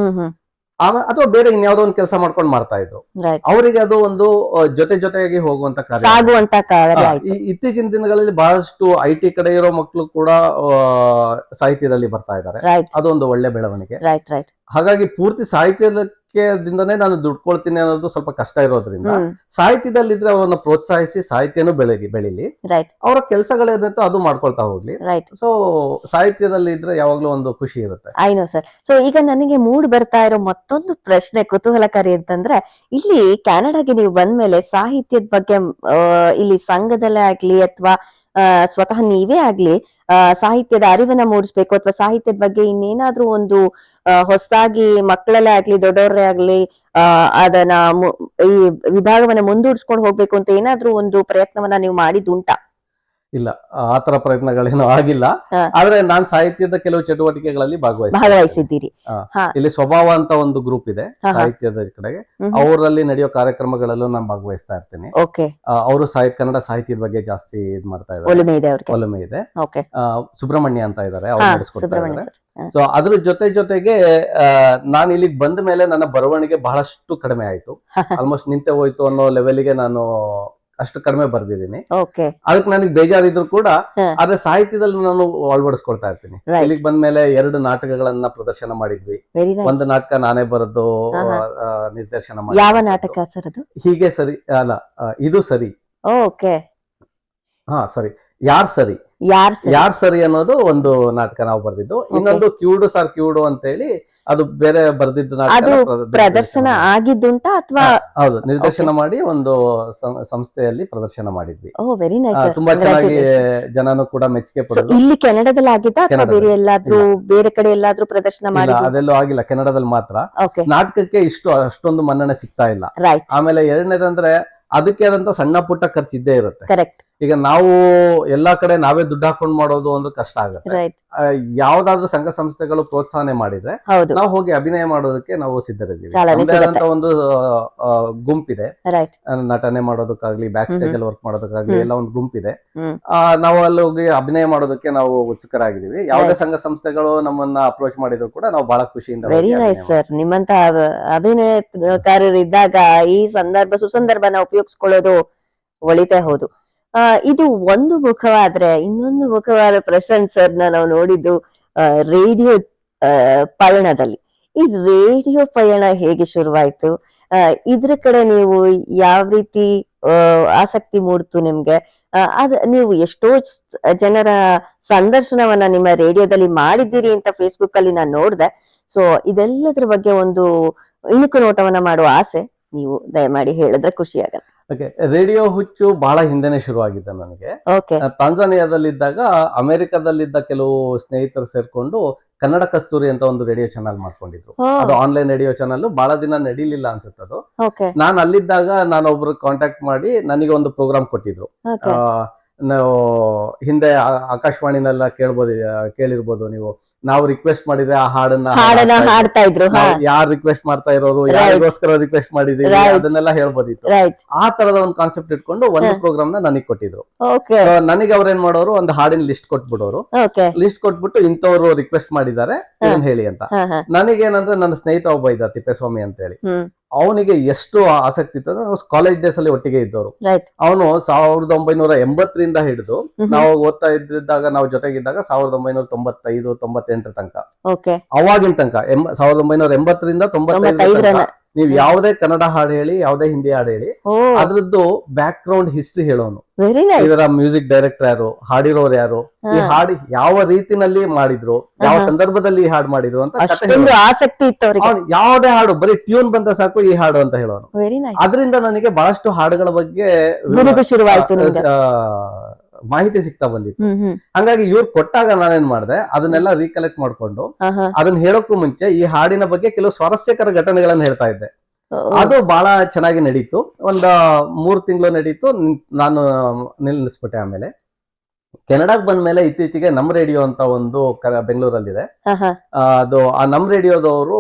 Speaker 1: ಆಮೇಲೆ ಅಥವಾ ಬೇರೆ ಇನ್ಯಾವುದೋ ಒಂದು ಕೆಲಸ ಮಾಡ್ಕೊಂಡು ಮಾಡ್ತಾ ಇದ್ರು. ಅವರಿಗೆ ಅದು ಒಂದು ಜೊತೆ ಜೊತೆಯಾಗಿ ಹೋಗುವಂತ ಕಾರ್ಯ. ಇತ್ತೀಚಿನ ದಿನಗಳಲ್ಲಿ ಬಹಳಷ್ಟು ಐ ಟಿ ಕಡೆ ಇರೋ ಮಕ್ಕಳು ಕೂಡ ಸಾಹಿತ್ಯದಲ್ಲಿ ಬರ್ತಾ ಇದ್ದಾರೆ.
Speaker 2: ಅದು
Speaker 1: ಅದೊಂದು ಒಳ್ಳೆ ಬೆಳವಣಿಗೆ.
Speaker 2: ರೈಟ್ ರೈಟ್
Speaker 1: ಹಾಗಾಗಿ ಪೂರ್ತಿ ಸಾಹಿತ್ಯದಿಂದನೇ ನಾನು ದುಡ್ಕೊಳ್ತೀನಿ ಅನ್ನೋದು ಸ್ವಲ್ಪ ಕಷ್ಟ ಇರೋದ್ರಿಂದ ಸಾಹಿತ್ಯದಲ್ಲಿದ್ರೆ ಅವರನ್ನ ಪ್ರೋತ್ಸಾಹಿಸಿ ಸಾಹಿತ್ಯನೂ ಬೆಳಗಿ ಬೆಳಿಲಿ.
Speaker 2: ರೈಟ್
Speaker 1: ಅವರ ಕೆಲಸಗಳೇನಿತ್ತು ಅದು ಮಾಡ್ಕೊಳ್ತಾ ಹೋಗ್ಲಿ.
Speaker 2: ರೈಟ್
Speaker 1: ಸೊ ಸಾಹಿತ್ಯದಲ್ಲಿ ಇದ್ರೆ ಯಾವಾಗ್ಲೂ ಒಂದು ಖುಷಿ ಇರುತ್ತೆ.
Speaker 2: ಐನೋ ಸರ್ ಸೊ ಈಗ ನನಗೆ ಮೂಡ್ ಬರ್ತಾ ಇರೋ ಮತ್ತೊಂದು ಪ್ರಶ್ನೆ ಕುತೂಹಲಕಾರಿ ಅಂತಂದ್ರೆ ಇಲ್ಲಿ ಕೆನಡಾಗೆ ನೀವು ಬಂದ್ಮೇಲೆ ಸಾಹಿತ್ಯದ ಬಗ್ಗೆ ಇಲ್ಲಿ ಸಂಘದಲ್ಲೇ ಆಗ್ಲಿ ಅಥವಾ ಸ್ವತಃ ನೀವೇ ಆಗ್ಲಿ ಸಾಹಿತ್ಯದ ಅರಿವನ್ನ ಮೂಡಿಸ್ಬೇಕು ಅಥವಾ ಸಾಹಿತ್ಯದ ಬಗ್ಗೆ ಇನ್ನೇನಾದ್ರೂ ಒಂದು ಹೊಸದಾಗಿ ಮಕ್ಕಳಲ್ಲೇ ಆಗ್ಲಿ ದೊಡ್ಡವರೇ ಆಗ್ಲಿ ಅದನ್ನ ಈ ವಿಭಾಗವನ್ನ ಮುಂದೂಡಿಸ್ಕೊಂಡು ಹೋಗ್ಬೇಕು ಅಂತ ಏನಾದ್ರೂ ಒಂದು ಪ್ರಯತ್ನವನ್ನ ನೀವು ಮಾಡಿದ್ದುಂಟಾ?
Speaker 1: ಇಲ್ಲ ಆ ತರ ಪ್ರಯತ್ನಗಳೇನು ಆಗಿಲ್ಲ. ಆದ್ರೆ ನಾನ್ ಸಾಹಿತ್ಯದ ಕೆಲವು ಚಟುವಟಿಕೆಗಳಲ್ಲಿ ಭಾಗವಹಿಸಿ
Speaker 2: ಭಾಗವಹಿಸಿದ್ದೀರಿ.
Speaker 1: ಇಲ್ಲಿ ಸ್ವಭಾವ ಅಂತ ಒಂದು ಗ್ರೂಪ್ ಇದೆ. ಸಾಹಿತ್ಯದ ಕಡೆಗೆ. ಅವರಲ್ಲಿ ನಡೆಯೋ ಕಾರ್ಯಕ್ರಮಗಳಲ್ಲೂ ನಾನು ಭಾಗವಹಿಸ್ತಾ ಇರ್ತೀನಿ.
Speaker 2: ಓಕೆ.
Speaker 1: ಅವರು ಸಾಹಿತ್ಯ ಕನ್ನಡ ಸಾಹಿತ್ಯದ ಬಗ್ಗೆ ಜಾಸ್ತಿ ಇದ್ ಮಾಡ್ತಾ ಇದ್ದಾರೆ.
Speaker 2: ಒಲುಮೆ ಇದೆ
Speaker 1: ಸುಬ್ರಹ್ಮಣ್ಯ ಅಂತ ಇದ್ದಾರೆ ಅವ್ರು ನಡೆಸ್ಕೊಡ್ತಾ ಇದ್ದಾರೆ ಸೊ ಅದ್ರ ಜೊತೆ ಜೊತೆಗೆ ನಾನು ಇಲ್ಲಿಗೆ ಬಂದ ಮೇಲೆ ನನ್ನ ಬರವಣಿಗೆ ಬಹಳಷ್ಟು ಕಡಿಮೆ ಆಯ್ತು. ಆಲ್ಮೋಸ್ಟ್ ನಿಂತೆ ಹೋಯ್ತು ಅನ್ನೋ ಲೆವೆಲ್ಗೆ ನಾನು ಅಷ್ಟು ಕಡಿಮೆ ಬರ್ದಿದ್ದೀನಿ. ಅದಕ್ಕೆ ನನಗೆ ಬೇಜಾರಿದ್ರು ಕೂಡ
Speaker 2: ಅದ್ರ
Speaker 1: ಆದ್ರೆ ಸಾಹಿತ್ಯದಲ್ಲಿ ನಾನು ಅಳವಡಿಸ್ಕೊಳ್ತಾ ಇರ್ತೀನಿ. ಇಲ್ಲಿಗೆ ಬಂದ್ಮೇಲೆ ಎರಡು ನಾಟಕಗಳನ್ನ ಪ್ರದರ್ಶನ ಮಾಡಿದ್ವಿ. ಒಂದು ನಾಟಕ ನಾನೇ ಬರೆದು ನಿರ್ದೇಶನ
Speaker 2: ಮಾಡಿ
Speaker 1: ಯಾವ
Speaker 2: ನಾಟಕ ಸರ್ ಅದು?
Speaker 1: ಹೀಗೆ ಸರಿ ಅಲ್ಲ ಇದು ಸರಿ.
Speaker 2: ಓಕೆ
Speaker 1: ಹಾ ಸರಿ. ಯಾರ್ ಸರಿ?
Speaker 2: ಯಾರ್ ಸರ್?
Speaker 1: ಯಾರ್ ಸರಿ ಅನ್ನೋದು ಒಂದು ನಾಟಕ ನಾವು ಬರ್ದಿದ್ದು. ಇನ್ನೊಂದು ಕ್ಯೂಡು ಸರ್ ಕ್ಯೂಡು ಅಂತ ಹೇಳಿ ಅದು ಬೇರೆ ಬರ್ದಿದ್ದು
Speaker 2: ಅದು ಪ್ರದರ್ಶನ ಆಗಿದ್ದುಂಟಾ ಅಥವಾ
Speaker 1: ಹೌದು. ನಿರ್ದೇಶನ ಮಾಡಿ ಒಂದು ಸಂಸ್ಥೆಯಲ್ಲಿ ಪ್ರದರ್ಶನ ಮಾಡಿದ್ವಿ.
Speaker 2: ಓ ವೆರಿ ನೈಸ್
Speaker 1: ತುಂಬಾ ಚೆನ್ನಾಗಿ ಜನನು ಕೂಡ ಮೆಚ್ಚುಗೆ
Speaker 2: ಸೊ
Speaker 1: ಪಡೆದು
Speaker 2: ಇಲ್ಲಿ ಕೆನಡಾದಲ್ಲಿ ಆಗಿದ್ದ ಅಥವಾ ಬೇರೆ ಎಲ್ಲಾದ್ರೂ ಬೇರೆ ಕಡೆ ಎಲ್ಲಾದ್ರೂ ಪ್ರದರ್ಶನ ಮಾಡಿ
Speaker 1: ಅದೆಲ್ಲೂ ಆಗಿಲ್ಲ. ಕೆನಡಾದಲ್ಲಿ ಮಾತ್ರ. ನಾಟಕಕ್ಕೆ ಇಷ್ಟು ಅಷ್ಟೊಂದು ಮನ್ನಣೆ ಸಿಗ್ತಾ ಇಲ್ಲ.
Speaker 2: ರೈಟ್
Speaker 1: ಆಮೇಲೆ ಎರಡನೇದಂದ್ರೆ ಅದಕ್ಕೆ ಆದಂತ ಸಣ್ಣ ಪುಟ್ಟ ಖರ್ಚಿದ್ದೇ ಇರುತ್ತೆ.
Speaker 2: ಕರೆಕ್ಟ್
Speaker 1: ಈಗ ನಾವು ಎಲ್ಲಾ ಕಡೆ ನಾವೇ ದುಡ್ಡು ಹಾಕೊಂಡ್ ಮಾಡೋದು ಒಂದು ಕಷ್ಟ ಆಗುತ್ತೆ.
Speaker 2: ರೈಟ್
Speaker 1: ಯಾವ್ದಾದ್ರು ಸಂಘ ಸಂಸ್ಥೆಗಳು ಪ್ರೋತ್ಸಾಹನೆ ಮಾಡಿದ್ರೆ
Speaker 2: ಹೌದು.
Speaker 1: ನಾವು ಹೋಗಿ ಅಭಿನಯ ಮಾಡೋದಕ್ಕೆ ನಾವು ಸಿದ್ಧರಿದ್ದೀವಿ.
Speaker 2: ಚಾಲನೆ
Speaker 1: ನಮ್ದೇ ಆದಂತ ಒಂದು ಆ, ಗುಂಪಿದೆ.
Speaker 2: ರೈಟ್
Speaker 1: ಆ, ನಟನೆ ಮಾಡೋದಕ್ಕಾಗ್ಲಿ ಬ್ಯಾಕ್ ಸ್ಟೇಜ್ ಅಲ್ಲಿ ವರ್ಕ್ ಮಾಡೋದಕ್ಕಾಗ್ಲಿ
Speaker 2: ಹ್ಮ್.
Speaker 1: ಎಲ್ಲ ಒಂದು ಗುಂಪಿದೆ.
Speaker 2: ಹ್ಮ್.
Speaker 1: ಆ, ನಾವು ಅಲ್ಲಿ ಹೋಗಿ ಅಭಿನಯ ಮಾಡೋದಕ್ಕೆ ನಾವು ಉತ್ಸುಕರಾಗಿದ್ದೀವಿ. ಯಾವುದೇ ಸಂಘ ಸಂಸ್ಥೆಗಳು ನಮ್ಮನ್ನ ಅಪ್ರೋಚ್ ಮಾಡಿದ್ರು ಕೂಡ ನಾವು ಬಹಳ ಖುಷಿಯಿಂದ
Speaker 2: ವೆರಿ ನೈಸ್ ಸರ್ ನಿಮ್ಮಂತ ಅಭಿನಯಕಾರರಿದ್ದಾಗ ಈ ಸಂದರ್ಭ ಸುಸಂದರ್ಭನ ಉಪಯೋಗಿಸ್ಕೊಳ್ಳೋದು ಒಳಿತೇ ಹೌದು. ಇದು ಒಂದು ಮುಖವಾದ್ರೆ, ಇನ್ನೊಂದು ಮುಖವಾದ ಪ್ರಶಾಂತ್ ಸರ್ನ ನಾವು ನೋಡಿದ್ದು ರೇಡಿಯೋ ಪಯಣದಲ್ಲಿ. ಈ ರೇಡಿಯೋ ಪಯಣ ಹೇಗೆ ಶುರುವಾಯ್ತು? ಇದ್ರ ಕಡೆ ನೀವು ಯಾವ ರೀತಿ ಆಸಕ್ತಿ ಮೂಡ್ತು ನಿಮ್ಗೆ? ಅದ್ ನೀವು ಎಷ್ಟೋ ಜನರ ಸಂದರ್ಶನವನ್ನ ನಿಮ್ಮ ರೇಡಿಯೋದಲ್ಲಿ ಮಾಡಿದ್ದೀರಿ ಅಂತ ಫೇಸ್ಬುಕ್ ಅಲ್ಲಿ ನಾನು ನೋಡ್ದೆ. ಸೊ, ಇದೆಲ್ಲದ್ರ ಬಗ್ಗೆ ಒಂದು, ಇಣುಕು ನೋಟವನ್ನ ಮಾಡುವ ಆಸೆ ನೀವು ದಯಮಾಡಿ ಹೇಳಿದ್ರೆ ಖುಷಿ
Speaker 1: ಓಕೆ ರೇಡಿಯೋ ಹುಚ್ಚು ಬಹಳ ಹಿಂದೆನೆ ಶುರುವಾಗಿದ್ದ ನನಗೆ. ತಾಂಜಾನಿಯಾದಲ್ಲಿದ್ದಾಗ ಅಮೆರಿಕದಲ್ಲಿದ್ದ ಕೆಲವು ಸ್ನೇಹಿತರು ಸೇರ್ಕೊಂಡು ಕನ್ನಡ ಕಸ್ತೂರಿ ಅಂತ ಒಂದು ರೇಡಿಯೋ ಚಾನಲ್ ಮಾಡ್ಕೊಂಡಿದ್ರು. ಅದು ಆನ್ಲೈನ್ ರೇಡಿಯೋ ಚಾನಲ್ ಬಹಳ ದಿನ ನಡೀಲಿಲ್ಲ ಅನ್ಸುತ್ತೆ ಅದು.
Speaker 2: ಓಕೆ
Speaker 1: ನಾನು ಅಲ್ಲಿದ್ದಾಗ ನಾನು ಒಬ್ರು ಕಾಂಟ್ಯಾಕ್ಟ್ ಮಾಡಿ ನನಗೆ ಒಂದು ಪ್ರೋಗ್ರಾಮ್ ಕೊಟ್ಟಿದ್ರು. ಆ, ನಾವು ಹಿಂದೆ ಆಕಾಶವಾಣಿನೆಲ್ಲ ಕೇಳ್ಬೋದು ಕೇಳಿರ್ಬೋದು ನೀವು. ನಾವು ರಿಕ್ವೆಸ್ಟ್ ಮಾಡಿದ್ರೆ ಆ ಹಾಡನ್ನ ಹಾಡ್ತಾ ಇದ್ರು. ಯಾರು ರಿಕ್ವೆಸ್ಟ್ ಮಾಡ್ತಾ ಇರೋರು ಯಾರಿಗೋಸ್ಕರ ರಿಕ್ವೆಸ್ಟ್ ಮಾಡಿದೀವಿ. ಅದನ್ನೆಲ್ಲ ಹೇಳ್ಬೋದಿತ್ತು. ಆ ತರದ ಒಂದು ಕಾನ್ಸೆಪ್ಟ್ ಇಟ್ಕೊಂಡು ಒಂದು ಪ್ರೋಗ್ರಾಮ್ನ ನನಗೆ ಕೊಟ್ಟಿದ್ರು. ನನಗೆ ಅವ್ರ ಏನ್ ಮಾಡೋರು ಒಂದು ಹಾಡಿನ ಲಿಸ್ಟ್ ಕೊಟ್ಬಿಡೋರು. ಲಿಸ್ಟ್ ಕೊಟ್ಬಿಟ್ಟು ಇಂಥವ್ರು ರಿಕ್ವೆಸ್ಟ್ ಮಾಡಿದ್ದಾರೆ ಹೇಳಿ ಅಂತ. ನನಗೇನಂದ್ರೆ ನನ್ನ ಸ್ನೇಹಿತ ಒಬ್ಬ ಇದ್ದ ತಿಪ್ಪೇಸ್ವಾಮಿ ಅಂತ ಹೇಳಿ ಅವನಿಗೆ ಎಷ್ಟು ಆಸಕ್ತಿ ಇತ್ತು ಅಂದ್ರೆ ಕಾಲೇಜ್ ಡೇಸ್ ಅಲ್ಲಿ ಒಟ್ಟಿಗೆ ಇದ್ದವರು. ಅವನು ಸಾವಿರದ ಒಂಬೈನೂರ ಎಂಬತ್ತರಿಂದ ಹಿಡಿದು ನಾವು ಓದ್ತಾ ಇದ್ದಾಗ ನಾವು ಜೊತೆಗಿದ್ದಾಗ ಸಾವಿರದ ಒಂಬೈನೂರ ತೊಂಬತ್ತೈದು ತೊಂಬತ್ತೆಂಟರ ತನಕ. ಅವಾಗಿನ ತನಕ ಸಾವಿರದ ಒಂಬೈನೂರ ಎಂಬತ್ತರಿಂದ ತೊಂಬತ್ತೈದರ ತನಕ. ನೀವು ಯಾವ್ದೇ ಕನ್ನಡ ಹಾಡು ಹೇಳಿ ಯಾವುದೇ ಹಿಂದಿ ಹಾಡು ಹೇಳಿ ಅದ್ರದ್ದು ಬ್ಯಾಕ್ ಗ್ರೌಂಡ್ ಹಿಸ್ಟ್ರಿ ಹೇಳೋನು ಇದರ ಮ್ಯೂಸಿಕ್ ಡೈರೆಕ್ಟರ್ ಯಾರು ಹಾಡಿರೋರು ಯಾರು ಈ ಹಾಡು ಯಾವ ರೀತಿನಲ್ಲಿ ಮಾಡಿದ್ರು ಯಾವ ಸಂದರ್ಭದಲ್ಲಿ ಈ ಹಾಡು ಮಾಡಿದ್ರು ಅಂತ.
Speaker 2: ಆಸಕ್ತಿ ಇತ್ತು
Speaker 1: ಯಾವ್ದೇ ಹಾಡು ಬರೀ ಟ್ಯೂನ್ ಬಂದ ಸಾಕು ಈ ಹಾಡು ಅಂತ ಹೇಳೋನು. ಅದರಿಂದ ನನಗೆ ಬಹಳಷ್ಟು ಹಾಡುಗಳ ಬಗ್ಗೆ
Speaker 2: ಶುರುವಾಯ್ತು
Speaker 1: ಮಾಹಿತಿ ಸಿಗ್ತಾ ಬಂದಿತ್ತು. ಹಂಗಾಗಿ ಇವ್ರು ಕೊಟ್ಟಾಗ ನಾನೇನ್ ಮಾಡಿದೆ ಅದನ್ನೆಲ್ಲ ರೀಕಲೆಕ್ಟ್ ಮಾಡ್ಕೊಂಡು ಅದನ್ನ ಹೇಳೋಕ್ಕೂ ಮುಂಚೆ ಈ ಹಾಡಿನ ಬಗ್ಗೆ ಕೆಲವು ಸ್ವಾರಸ್ಯಕರ ಘಟನೆಗಳನ್ನ ಹೇಳ್ತಾ ಇದ್ದೆ. ಅದು ಬಹಳ ಚೆನ್ನಾಗಿ ನಡೀತು. ಒಂದ್ ಮೂರ್ ತಿಂಗಳು ನಡೀತು. ನಾನು ನಿಲ್ಲಿಸ್ಬಿಟ್ಟೆ ಆಮೇಲೆ. ಕೆನಡಾಗ್ ಬಂದ್ಮೇಲೆ ಇತ್ತೀಚೆಗೆ ನಮ್ ರೇಡಿಯೋ ಅಂತ ಒಂದು ಬೆಂಗಳೂರಲ್ಲಿ ಬೆಂಗಳೂರಲ್ಲಿದೆ. ಆ, ಅದು ಆ ನಮ್ ರೇಡಿಯೋದವರು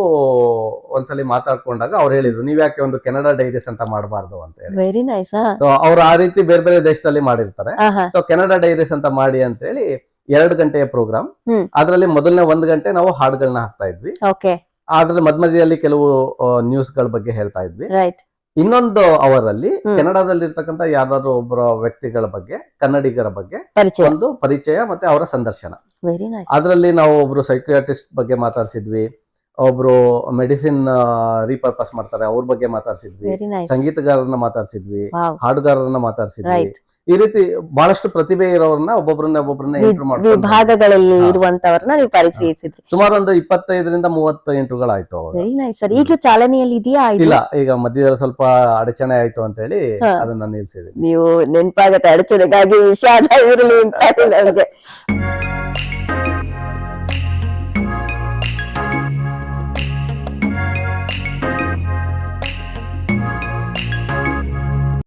Speaker 1: ಒಂದ್ಸಲಿ ಮಾತಾಡ್ಕೊಂಡಾಗ ಅವ್ರು ಹೇಳಿದ್ರು ನೀವ್ ಯಾಕೆ ಒಂದು ಕೆನಡಾ ಡೈರೀಸ್ ಅಂತ ಮಾಡಬಾರ್ದು? ಅಂತ ಹೇಳಿ.
Speaker 2: ವೆರಿ ನೈಸ್
Speaker 1: ಸೊ ಅವ್ರು ಆ ರೀತಿ ಬೇರೆ ಬೇರೆ ದೇಶದಲ್ಲಿ ಮಾಡಿರ್ತಾರೆ. ಸೊ ಕೆನಡಾ ಡೈರೀಸ್ ಅಂತ ಮಾಡಿ ಅಂತ ಹೇಳಿ ಎರಡು ಗಂಟೆಯ ಪ್ರೋಗ್ರಾಮ್
Speaker 2: ಹ್ಮ್.
Speaker 1: ಅದರಲ್ಲಿ ಮೊದಲನೇ ಒಂದ್ ಗಂಟೆ ನಾವು ಹಾಡುಗಳನ್ನ ಹಾಕ್ತಾ ಇದ್ವಿ.
Speaker 2: ಓಕೆ
Speaker 1: ಅದ್ರ ಮಧ್ಯ ಮಧ್ಯದಲ್ಲಿ ಕೆಲವು ನ್ಯೂಸ್ಗಳ ಬಗ್ಗೆ ಹೇಳ್ತಾ ಇದ್ವಿ.
Speaker 2: ರೈಟ್
Speaker 1: ಇನ್ನೊಂದು ಅವರ್ ಅಲ್ಲಿ. ಕೆನಡಾದಲ್ಲಿ ಇರ್ತಕ್ಕಂಥ ಯಾವ್ದಾದ್ರು ಒಬ್ಬರ ವ್ಯಕ್ತಿಗಳ ಬಗ್ಗೆ ಕನ್ನಡಿಗರ ಬಗ್ಗೆ ಒಂದು ಪರಿಚಯ ಮತ್ತೆ ಅವರ ಸಂದರ್ಶನ.
Speaker 2: ವೆರಿ ನೈಸ್
Speaker 1: ಅದರಲ್ಲಿ ನಾವು ಒಬ್ರು ಸೈಕಿಯಾಟ್ರಿಸ್ಟ್ ಬಗ್ಗೆ ಮಾತಾಡ್ಸಿದ್ವಿ. ಒಬ್ರು ಮೆಡಿಸಿನ್ ರೀಪರ್ಪಸ್ ಮಾಡ್ತಾರೆ. ಅವ್ರ ಬಗ್ಗೆ ಮಾತಾಡ್ಸಿದ್ವಿ. ಸಂಗೀತಗಾರರನ್ನ ಮಾತಾಡ್ಸಿದ್ವಿ. ಹಾಡುಗಾರರನ್ನ ಮಾತಾಡ್ಸಿದ್ವಿ. ಈ ರೀತಿ ಬಹಳಷ್ಟು ಪ್ರತಿಭೆ ಇರೋರನ್ನ ಒಬ್ಬೊಬ್ಬರನ್ನ ಒಬ್ಬೊಬ್ರನ್ನ ಇಂಟರ್ ಮಾಡಿ
Speaker 2: ವಿಭಾಗಗಳಲ್ಲಿ. ಇರುವಂತವ್ರನ್ನ ನೀವು ಪರಿಚಯಿಸಿದ್ರಿ.
Speaker 1: ಸುಮಾರು ಒಂದು ಇಪ್ಪತ್ತೈದರಿಂದ ಮೂವತ್ತ ಎಂಟ್ರುಗಳಾಯ್ತು
Speaker 2: ವೆರಿ ನೈಸ್ ಸರ್ ಈಗಲೂ ಚಾಲನೆಯಲ್ಲಿ ಇದೆಯಾ ಇದು?
Speaker 1: ಇಲ್ಲ ಈಗ ಮಧ್ಯದಲ್ಲಿ ಸ್ವಲ್ಪ ಅಡಚಣೆ ಆಯ್ತು ಅಂತ ಹೇಳಿ. ಅದನ್ನ ನಿಲ್ಸಿದ್ವಿ
Speaker 2: ನೀವು ನೆನಪಾಗತ್ತೆ ಅಡಚಣೆಗಾಗಿ ವಿಷಾದ ಇರಲಿ ಅಂತ ನಮಗೆ.